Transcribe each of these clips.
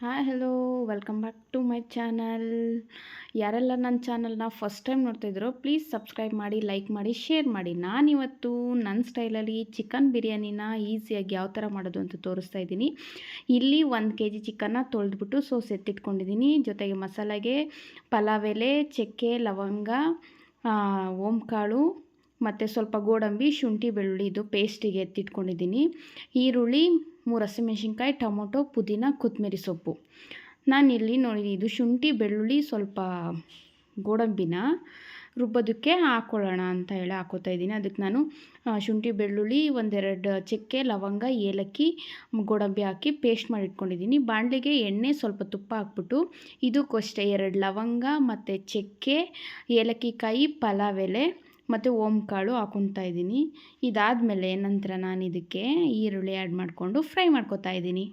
Hi hello welcome back to my channel ಯಾರೆಲ್ಲ ನನ್ನ ಚಾನಲ್ನ ಫಸ್ಟ್ ಟೈಮ್ ನೋಡ್ತಾಯಿದ್ರೋ ಪ್ಲೀಸ್ ಸಬ್ಸ್ಕ್ರೈಬ್ ಮಾಡಿ ಲೈಕ್ ಮಾಡಿ ಶೇರ್ ಮಾಡಿ. ನಾನಿವತ್ತು ನನ್ನ ಸ್ಟೈಲಲ್ಲಿ ಚಿಕನ್ ಬಿರಿಯಾನಿನ ಈಸಿಯಾಗಿ ಯಾವ ಥರ ಮಾಡೋದು ಅಂತ ತೋರಿಸ್ತಾ ಇದ್ದೀನಿ. ಇಲ್ಲಿ ಒಂದು ಕೆ ಜಿ ಚಿಕನ್ನ ತೊಳೆದ್ಬಿಟ್ಟು ಸೋಸ್ ಎತ್ತಿಟ್ಕೊಂಡಿದ್ದೀನಿ. ಜೊತೆಗೆ ಮಸಾಲೆಗೆ ಪಲಾವ್ ಎಲೆ, ಚಕ್ಕೆ, ಲವಂಗ ಓಂಕಾಳು, ಮತ್ತು ಸ್ವಲ್ಪ ಗೋಡಂಬಿ, ಶುಂಠಿ, ಬೆಳ್ಳುಳ್ಳಿ, ಇದು ಪೇಸ್ಟಿಗೆ ಎತ್ತಿಟ್ಕೊಂಡಿದ್ದೀನಿ. ಈರುಳ್ಳಿ ಮೂರು ಹಸಿಮೆಣ್ಸಿನ್ಕಾಯಿ, ಟೊಮೊಟೊ, ಪುದೀನ ಕೊತ್ತಂಬರಿ ಸೊಪ್ಪು. ನಾನಿಲ್ಲಿ ನೋಡಿ ಇದು ಶುಂಠಿ, ಬೆಳ್ಳುಳ್ಳಿ, ಸ್ವಲ್ಪ ಗೋಡಂಬಿನ ರುಬ್ಬೋದಕ್ಕೆ ಹಾಕ್ಕೊಳ್ಳೋಣ ಅಂತ ಹೇಳಿ ಹಾಕೋತಾ ಇದ್ದೀನಿ. ಅದಕ್ಕೆ ನಾನು ಶುಂಠಿ, ಬೆಳ್ಳುಳ್ಳಿ, ಒಂದೆರಡು ಚಕ್ಕೆ, ಲವಂಗ, ಏಲಕ್ಕಿ, ಗೋಡಂಬಿ ಹಾಕಿ ಪೇಸ್ಟ್ ಮಾಡಿ ಇಟ್ಕೊಂಡಿದ್ದೀನಿ. ಬಾಣಲೆಗೆ ಎಣ್ಣೆ ಸ್ವಲ್ಪ ತುಪ್ಪ ಹಾಕ್ಬಿಟ್ಟು ಇದಕ್ಕಷ್ಟೇ ಎರಡು ಲವಂಗ ಮತ್ತು ಚಕ್ಕೆ, ಏಲಕ್ಕಿ ಕಾಯಿ, ಪಲಾವ್ ಎಲೆ ಮತ್ತು ಓಮ್ ಕಾಳು ಹಾಕೊತಾ ಇದ್ದೀನಿ. ಇದಾದಮೇಲೆ ನಂತರ ನಾನು ಇದಕ್ಕೆ ಈರುಳ್ಳಿ ಆ್ಯಡ್ ಮಾಡಿಕೊಂಡು ಫ್ರೈ ಮಾಡ್ಕೋತಾ ಇದ್ದೀನಿ.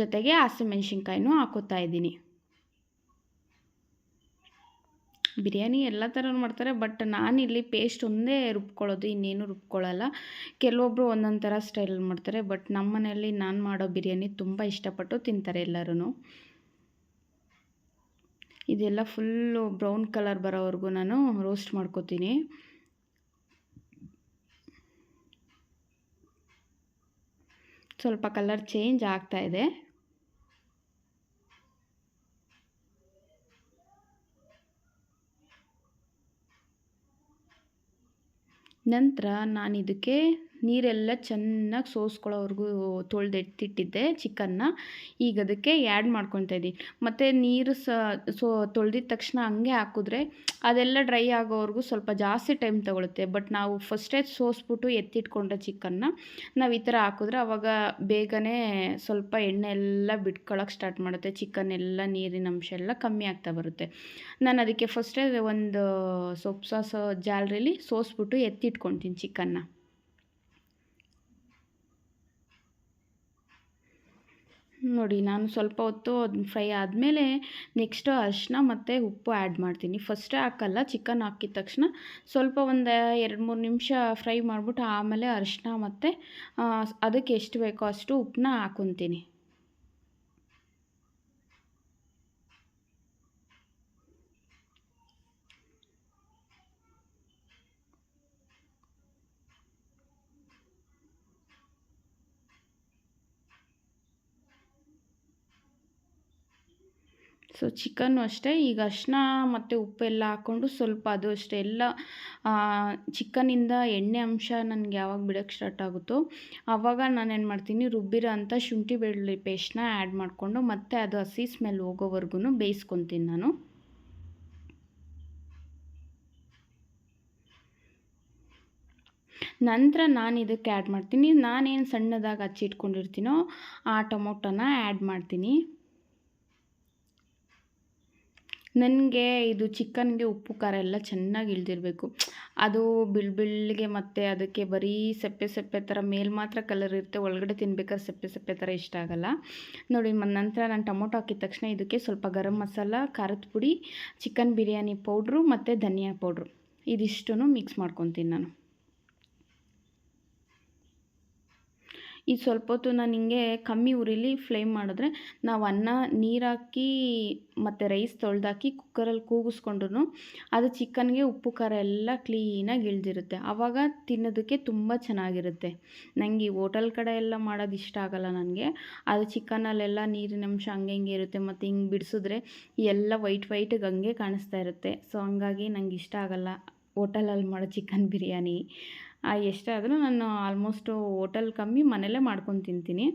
ಜೊತೆಗೆ ಹಸಿಮೆಣ್ಸಿನ್ಕಾಯಿನೂ ಹಾಕೋತಾ ಇದ್ದೀನಿ. ಬಿರಿಯಾನಿ ಎಲ್ಲ ಥರ ಮಾಡ್ತಾರೆ, ಬಟ್ ನಾನಿಲ್ಲಿ ಪೇಸ್ಟ್ ಒಂದೇ ರುಬ್ಕೊಳ್ಳೋದು, ಇನ್ನೇನು ರುಬ್ಕೊಳ್ಳಲ್ಲ. ಕೆಲವೊಬ್ಬರು ಒಂದೊಂದು ಥರ ಸ್ಟೈಲಲ್ಲಿ ಮಾಡ್ತಾರೆ, ಬಟ್ ನಮ್ಮ ಮನೆಯಲ್ಲಿ ನಾನು ಮಾಡೋ ಬಿರಿಯಾನಿ ತುಂಬ ಇಷ್ಟಪಟ್ಟು ತಿಂತಾರೆ ಎಲ್ಲರೂ ಇದೆಲ್ಲ ಫುಲ್ಲು ಬ್ರೌನ್ ಕಲರ್ ಬರೋವರೆಗೂ ನಾನು ರೋಸ್ಟ್ ಮಾಡ್ಕೋತೀನಿ. ಸ್ವಲ್ಪ ಕಲರ್ ಚೇಂಜ್ ಆಗ್ತಾ ಇದೆ. ನಂತರ ನಾನು ಇದಕ್ಕೆ ನೀರೆಲ್ಲ ಚೆನ್ನಾಗಿ ಸೋಸ್ಕೊಳ್ಳೋವರೆಗೂ ತೊಳೆದೆತ್ತಿಟ್ಟಿದ್ದೆ ಚಿಕನ್ನ. ಈಗ ಅದಕ್ಕೆ ಆ್ಯಡ್ ಮಾಡ್ಕೊತಾ ಇದ್ದೀನಿ. ಮತ್ತು ನೀರು ಸೊ ತೊಳೆದಿದ ತಕ್ಷಣ ಹಂಗೆ ಹಾಕಿದ್ರೆ ಅದೆಲ್ಲ ಡ್ರೈ ಆಗೋವರೆಗೂ ಸ್ವಲ್ಪ ಜಾಸ್ತಿ ಟೈಮ್ ತೊಗೊಳುತ್ತೆ. ಬಟ್ ನಾವು ಫಸ್ಟೇ ಸೋಸ್ಬಿಟ್ಟು ಎತ್ತಿಟ್ಕೊಂಡ ಚಿಕನ್ನ ನಾವು ಈ ಥರ ಹಾಕಿದ್ರೆ ಆವಾಗ ಬೇಗನೆ ಸ್ವಲ್ಪ ಎಣ್ಣೆ ಎಲ್ಲ ಬಿಟ್ಕೊಳ್ಳೋಕೆ ಸ್ಟಾರ್ಟ್ ಮಾಡುತ್ತೆ. ಚಿಕನ್ ಎಲ್ಲ ನೀರಿನ ಅಂಶ ಎಲ್ಲ ಕಮ್ಮಿ ಆಗ್ತಾ ಬರುತ್ತೆ. ನಾನು ಅದಕ್ಕೆ ಫಸ್ಟೇ ಒಂದು ಸೊಪ್ಪು ಸಾಸ್ ಜಾಲರಿಲಿ ಸೋಸ್ಬಿಟ್ಟು ಎತ್ತಿಟ್ಕೊತೀನಿ ಚಿಕನ್ನ. ನೋಡಿ, ನಾನು ಸ್ವಲ್ಪ ಹೊತ್ತು ಅದನ್ನ ಫ್ರೈ ಆದಮೇಲೆ ನೆಕ್ಸ್ಟು ಅರಿಶಿನ ಮತ್ತು ಉಪ್ಪು ಆ್ಯಡ್ ಮಾಡ್ತೀನಿ. ಫಸ್ಟೇ ಹಾಕಲ್ಲ ಚಿಕನ್ ಹಾಕಿದ ತಕ್ಷಣ ಸ್ವಲ್ಪ ಒಂದು ಎರಡು ಮೂರು ನಿಮಿಷ ಫ್ರೈ ಮಾಡಿಬಿಟ್ಟು ಆಮೇಲೆ ಅರಿಶಿನ ಮತ್ತು ಅದಕ್ಕೆ ಎಷ್ಟು ಬೇಕೋ ಅಷ್ಟು ಉಪ್ಪನ್ನ ಹಾಕೊತೀನಿ. ಸೊ ಚಿಕನ್ನು ಅಷ್ಟೇ. ಈಗ ಅರಿಶಿನ ಮತ್ತು ಉಪ್ಪೆಲ್ಲ ಹಾಕ್ಕೊಂಡು ಸ್ವಲ್ಪ ಅದು ಅಷ್ಟೇ. ಎಲ್ಲ ಚಿಕನಿಂದ ಎಣ್ಣೆ ಅಂಶ ನನಗೆ ಯಾವಾಗ ಬಿಡೋಕ್ಕೆ ಸ್ಟಾರ್ಟ್ ಆಗುತ್ತೋ ಆವಾಗ ನಾನು ಏನು ಮಾಡ್ತೀನಿ, ರುಬ್ಬಿರೋ ಅಂಥ ಶುಂಠಿ ಬೆಳ್ಳುಳ್ಳಿ ಪೇಸ್ಟ್ನ ಆ್ಯಡ್ ಮಾಡಿಕೊಂಡು ಮತ್ತೆ ಅದು ಹಸಿ ಸ್ಮೆಲ್ ಹೋಗೋವರೆಗೂ ಬೇಯಿಸ್ಕೊತೀನಿ ನಾನು. ನಂತರ ನಾನು ಇದಕ್ಕೆ ಆ್ಯಡ್ ಮಾಡ್ತೀನಿ. ನಾನೇನು ಸಣ್ಣದಾಗಿ ಹಚ್ಚಿಟ್ಕೊಂಡಿರ್ತೀನೋ, ಆ ಟೊಮೊಟೊನ ಆ್ಯಡ್ ಮಾಡ್ತೀನಿ. ನನಗೆ ಇದು ಚಿಕನ್ಗೆ ಉಪ್ಪು, ಖಾರ ಎಲ್ಲ ಚೆನ್ನಾಗಿ ಇಳಿದಿರಬೇಕು. ಅದು ಬಿಳ್ಬಿಳ್ಗೆ ಮತ್ತು ಅದಕ್ಕೆ ಬರೀ ಸಪ್ಪೆ ಸಪ್ಪೆ ಥರ ಮೇಲೆ ಮಾತ್ರ ಕಲರ್ ಇರುತ್ತೆ, ಒಳಗಡೆ ತಿನ್ಬೇಕಾದ್ರೆ ಸಪ್ಪೆ ಸಪ್ಪೆ ಥರ ಇಷ್ಟ ಆಗೋಲ್ಲ. ನೋಡಿ ನಂತರ ನಾನು ಟೊಮೊಟೊ ಹಾಕಿದ ತಕ್ಷಣ ಇದಕ್ಕೆ ಸ್ವಲ್ಪ ಗರಂ ಮಸಾಲ, ಖಾರದ ಪುಡಿ, ಚಿಕನ್ ಬಿರಿಯಾನಿ ಪೌಡ್ರು ಮತ್ತು ಧನಿಯಾ ಪೌಡ್ರು. ಇದಿಷ್ಟು ಮಿಕ್ಸ್ ಮಾಡ್ಕೊತೀನಿ ನಾನು. ಇದು ಸ್ವಲ್ಪ ಹೊತ್ತು ನಾನು ಹಿಂಗೆ ಕಮ್ಮಿ ಉರಿಲಿ ಫ್ಲೇಮ್ ಮಾಡಿದ್ರೆ ನಾವು ಅನ್ನ, ನೀರಾಕಿ ಮತ್ತು ರೈಸ್ ತೊಳೆದಾಕಿ ಕುಕ್ಕರಲ್ಲಿ ಕೂಗಿಸ್ಕೊಂಡ್ರು ಅದು ಚಿಕನ್ಗೆ ಉಪ್ಪು, ಖಾರ ಎಲ್ಲ ಕ್ಲೀನಾಗಿ ಇಳಿದಿರುತ್ತೆ. ಆವಾಗ ತಿನ್ನೋದಕ್ಕೆ ತುಂಬ ಚೆನ್ನಾಗಿರುತ್ತೆ. ನನಗೆ ಈ ಹೋಟೆಲ್ ಕಡೆ ಎಲ್ಲ ಮಾಡೋದು ಇಷ್ಟ ಆಗೋಲ್ಲ ನನಗೆ. ಅದು ಚಿಕನಲ್ಲೆಲ್ಲ ನೀರಿನ ಅಂಶ ಹಂಗೆ ಹಿಂಗೆ ಇರುತ್ತೆ ಮತ್ತು ಹಿಂಗೆ ಬಿಡಿಸಿದ್ರೆ ಎಲ್ಲ ವೈಟ್ ವೈಟಿಗೆ ಹಂಗೆ ಕಾಣಿಸ್ತಾ ಇರುತ್ತೆ. ಸೊ ಹಂಗಾಗಿ ನಂಗೆ ಇಷ್ಟ ಆಗೋಲ್ಲ ಹೋಟೆಲಲ್ಲಿ ಮಾಡೋ ಚಿಕನ್ ಬಿರಿಯಾನಿ. ಎಷ್ಟಾದರೂ ನಾನು ಆಲ್ಮೋಸ್ಟು ಹೋಟೆಲ್ ಕಮ್ಮಿ ಮನೆಯಲ್ಲೇ ಮಾಡ್ಕೊಂಡು ತಿಂತೀನಿ.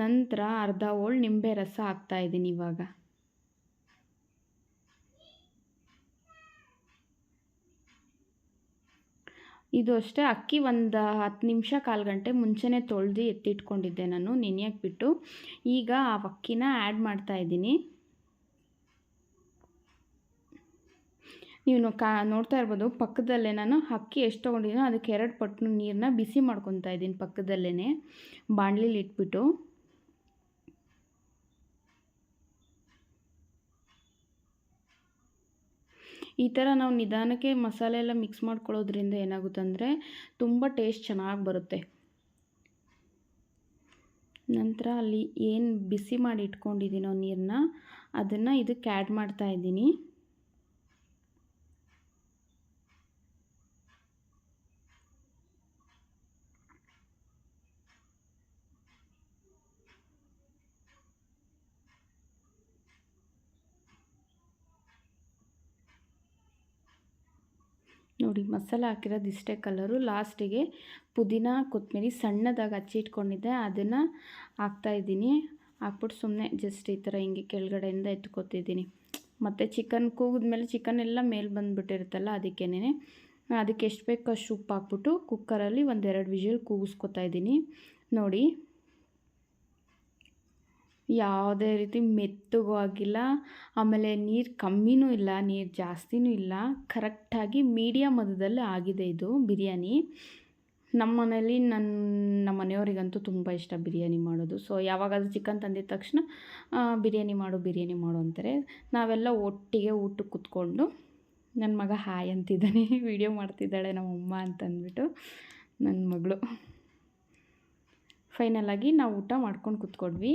ನಂತರ ಅರ್ಧ ಹೋಳು ನಿಂಬೆ ರಸ ಹಾಕ್ತಾಯಿದ್ದೀನಿ ಇವಾಗ. ಇದು ಅಷ್ಟೇ, ಅಕ್ಕಿ ಒಂದು ಹತ್ತು ನಿಮಿಷ ಕಾಲು ಗಂಟೆ ಮುಂಚೆನೇ ತೊಳೆದು ಎತ್ತಿಟ್ಕೊಂಡಿದ್ದೆ ನಾನು ನೆನೆಯಕ್ಕೆ ಬಿಟ್ಟು. ಈಗ ಆ ಅಕ್ಕಿನ ಆ್ಯಡ್ ಮಾಡ್ತಾಯಿದ್ದೀನಿ ನೀವು ಕಾ, ನೋಡ್ತಾ ಇರ್ಬೋದು, ಪಕ್ಕದಲ್ಲೇ ನಾನು ಅಕ್ಕಿ ಎಷ್ಟು ತೊಗೊಂಡಿದ್ದೀನೋ ಅದಕ್ಕೆ ಎರಡು ಪಟ್ಟು ನೀರನ್ನ ಬಿಸಿ ಮಾಡ್ಕೊತಾ ಇದ್ದೀನಿ ಪಕ್ಕದಲ್ಲೇ ಬಾಣಲಿಲಿ ಇಟ್ಬಿಟ್ಟು. ಈ ಥರ ನಾವು ನಿಧಾನಕ್ಕೆ ಮಸಾಲೆ ಎಲ್ಲ ಮಿಕ್ಸ್ ಮಾಡ್ಕೊಳ್ಳೋದ್ರಿಂದ ಏನಾಗುತ್ತೆ ಅಂದರೆ ತುಂಬ ಟೇಸ್ಟ್ ಚೆನ್ನಾಗಿ ಬರುತ್ತೆ. ನಂತರ ಅಲ್ಲಿ ಏನು ಬಿಸಿ ಮಾಡಿ ಇಟ್ಕೊಂಡಿದ್ದೀನೋ ನೀರನ್ನ ಅದನ್ನು ಇದಕ್ಕೆ ಆ್ಯಡ್ ಮಾಡ್ತಾ ಇದ್ದೀನಿ ನೋಡಿ, ಮಸಾಲ ಹಾಕಿರೋದು ಇಷ್ಟೇ ಕಲರು ಲಾಸ್ಟಿಗೆ ಪುದೀನ ಕೊತ್ತಂಬರಿ ಸಣ್ಣದಾಗಿ ಹಚ್ಚಿಟ್ಕೊಂಡಿದ್ದೆ ಅದನ್ನು ಹಾಕ್ತಾಯಿದ್ದೀನಿ ಹಾಕ್ಬಿಟ್ಟು ಸುಮ್ಮನೆ ಜಸ್ಟ್ ಈ ಥರ ಹಿಂಗೆ ಕೆಳಗಡೆಯಿಂದ ಎತ್ಕೊತಿದ್ದೀನಿ. ಮತ್ತು ಚಿಕನ್ ಕೂಗಿದ್ಮೇಲೆ ಚಿಕನ್ ಎಲ್ಲ ಮೇಲೆ ಬಂದುಬಿಟ್ಟಿರುತ್ತಲ್ಲ ಅದಕ್ಕೇನೆ ಅದಕ್ಕೆ ಎಷ್ಟು ಬೇಕೋ ಅಷ್ಟು ಉಪ್ಪು ಹಾಕ್ಬಿಟ್ಟು ಕುಕ್ಕರಲ್ಲಿ ಒಂದೆರಡು ವಿಷಲ್ ಕೂಗಿಸ್ಕೊತಾ ಇದ್ದೀನಿ. ನೋಡಿ. ಯಾವುದೇ ರೀತಿ ಮೆತ್ತಗೂ ಆಗಿಲ್ಲ. ಆಮೇಲೆ ನೀರು ಕಮ್ಮಿನೂ ಇಲ್ಲ, ನೀರು ಜಾಸ್ತಿನೂ ಇಲ್ಲ. ಕರೆಕ್ಟಾಗಿ ಮೀಡಿಯಮ್ ಮಧ್ಯದಲ್ಲಿ ಆಗಿದೆ ಇದು ಬಿರಿಯಾನಿ. ನಮ್ಮ ಮನೇಲಿ ನನ್ನ ನಮ್ಮ ಮನೆಯವರಿಗಂತೂ ತುಂಬ ಇಷ್ಟ ಬಿರಿಯಾನಿ ಮಾಡೋದು. ಸೊ ಯಾವಾಗಾದರೂ ಚಿಕನ್ ತಂದಿದ ತಕ್ಷಣ ಬಿರಿಯಾನಿ ಮಾಡು ಬಿರಿಯಾನಿ ಮಾಡು ಅಂತಾರೆ. ನಾವೆಲ್ಲ ಒಟ್ಟಿಗೆ ಊಟಕ್ಕೆ ಕೂತ್ಕೊಂಡು ನನ್ನ ಮಗ ಹಾಯ್ ಅಂತಿದ್ದಾನೆ, ವಿಡಿಯೋ ಮಾಡ್ತಿದ್ದಾಳೆ ನಮ್ಮಮ್ಮ ಅಂತಂದ್ಬಿಟ್ಟು ನನ್ನ ಮಗಳು. ಫೈನಲಾಗಿ ನಾವು ಊಟ ಮಾಡ್ಕೊಂಡು ಕೂತ್ಕೊಂಡ್ವಿ.